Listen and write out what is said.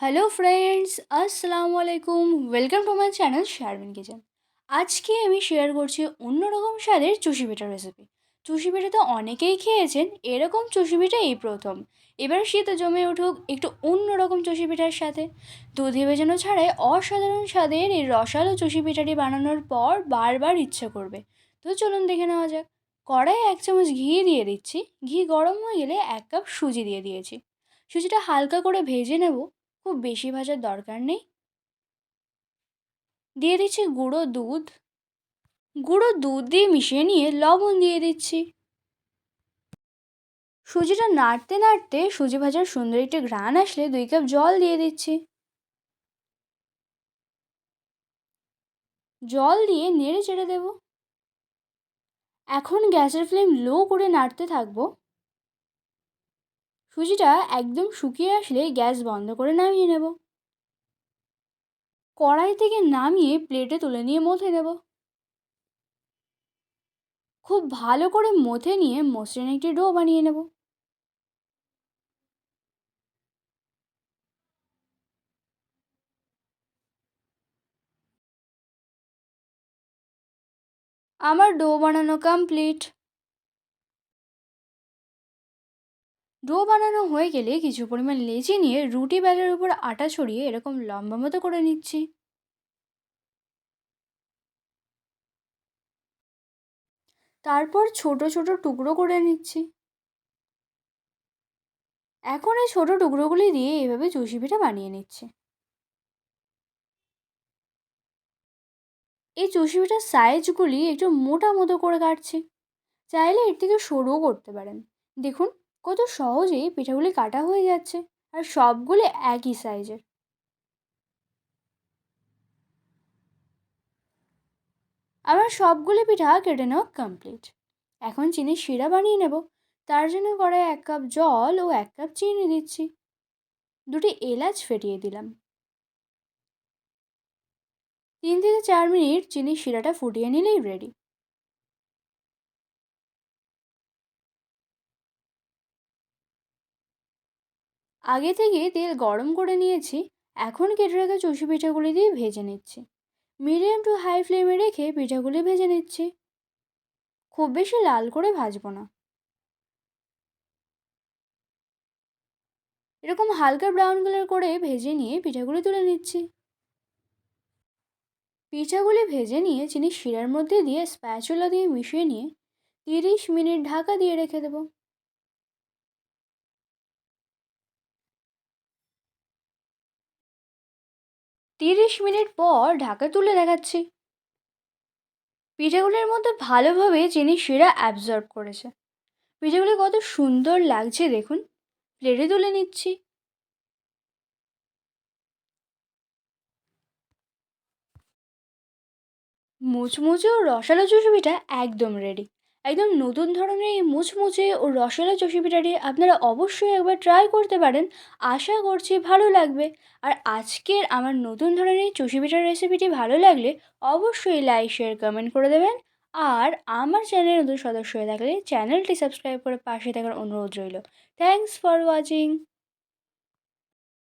Hello friends আসসালামু আলাইকুম welcome to my channel Sharmin kitchen আজকে আমি শেয়ার করছি অন্যরকম স্বাদের চুষি পিঠা রেসিপি চুষি পিঠা তো অনেকেই খেয়েছেন, এরকম চুষি পিঠা এই প্রথম। এবার শীত জমে উঠুক, একটু অন্যরকম চুষি পিঠার সাথে। দুধে ভেজানো ছাড়াই অসাধারণ স্বাদের এই রসালো চুষি পিঠাটি বানানোর পর বারবার ইচ্ছে করবে। তো চলুন দেখে নেওয়া যাক। কড়াই এক চামচ ঘি দিয়ে দিচ্ছি। ঘি গরম হয়ে গেলে এক কাপ সুজি দিয়ে দিয়েছি। সুজিটা হালকা করে ভেজে নেব। খুব বেশি ভাজার দরকার নেই। দিয়ে দিচ্ছি গুঁড়ো দুধ। গুঁড়ো দুধ দিয়ে মিশিয়ে নিয়ে লবণ দিয়ে দিচ্ছি। সুজিটা নাড়তে নাড়তে সুজি ভাজার সুন্দর একটি ঘ্রাণ আসলে দুই কাপ জল দিয়ে দিচ্ছি। জল দিয়ে নেড়ে চেড়ে দেব। এখন গ্যাসের ফ্লেম লো করে নাড়তে থাকব। সুজিটা একদম শুকিয়ে আসলে গ্যাস বন্ধ করে নামিয়ে নেব। কড়াই থেকে নামিয়ে প্লেটে তুলে নিয়ে মথে নেব। খুব ভালো করে মথে নিয়ে মসৃণ একটি ডো বানিয়ে নেব। আমার ডো বানানো কমপ্লিট ডো বানানো হয়ে গেলে কিছু পরিমাণ লেচি নিয়ে রুটি বেলের উপর আটা ছড়িয়ে এরকম লম্বা মতো করে নিচ্ছি। তারপর ছোট ছোট টুকরো করে নিচ্ছি। এখন এই ছোটো টুকরোগুলি দিয়ে এভাবে চুষি পিঠা বানিয়ে নিচ্ছি। এই চুষি পিঠার সাইজগুলি একটু মোটা মতো করে কাটছি। চাইলে এর থেকে সরুও করতে পারেন। দেখুন কত সহজেই পিঠাগুলি কাটা হয়ে যাচ্ছে আর সবগুলি একই সাইজের আমার সবগুলি পিঠা কেটে নেওয়া কমপ্লিট এখন চিনির শিরা বানিয়ে নেব। তার জন্য কড়াই এক কাপ জল ও এক কাপ চিনি দিচ্ছি। দুটি এলাচ ফেটিয়ে দিলাম। তিন থেকে চার মিনিট চিনির শিরাটা ফুটিয়ে নিলেই রেডি আগে থেকে তেল গরম করে নিয়েছি, এখন কেটে রাখা চষি পিঠাগুলি দিয়ে ভেজে নিচ্ছি। মিডিয়াম টু হাই ফ্লেমে রেখে পিঠাগুলি ভেজে নিচ্ছি। খুব বেশি লাল করে ভাজবো না। এরকম হালকা ব্রাউন কালার করে ভেজে নিয়ে পিঠাগুলি তুলে নিচ্ছি। পিঠাগুলি ভেজে নিয়ে চিনি শিরার মধ্যে দিয়ে স্প্যাচুলা দিয়ে মিশিয়ে নিয়ে তিরিশ মিনিট ঢাকা দিয়ে রেখে দেবো। তিরিশ মিনিট পর ঢাকা তুলে দেখাচ্ছি। পিঠাগুলির মধ্যে ভালোভাবে চিনি শিরা অ্যাবজর্ব করেছে। পিঠাগুলি কত সুন্দর লাগছে দেখুন। প্লেটে তুলে নিচ্ছি। মুচমুচে ও রসালো চুষি পিঠা একদম রেডি একদম নতুন ধরনের এই মুচমুচে ও রসালো চষি পিঠাটি আপনারা অবশ্যই একবার ট্রাই করতে পারেন। আশা করছি ভালো লাগবে। আর আজকের আমার নতুন ধরনের চষি পিঠার রেসিপিটি ভালো লাগলে অবশ্যই লাইক শেয়ার কমেন্ট করে দেবেন। আর আমার চ্যানেলের নতুন সদস্য হয়ে থাকলে চ্যানেলটি সাবস্ক্রাইব করে পাশে থাকার অনুরোধ রইল। Thanks for watching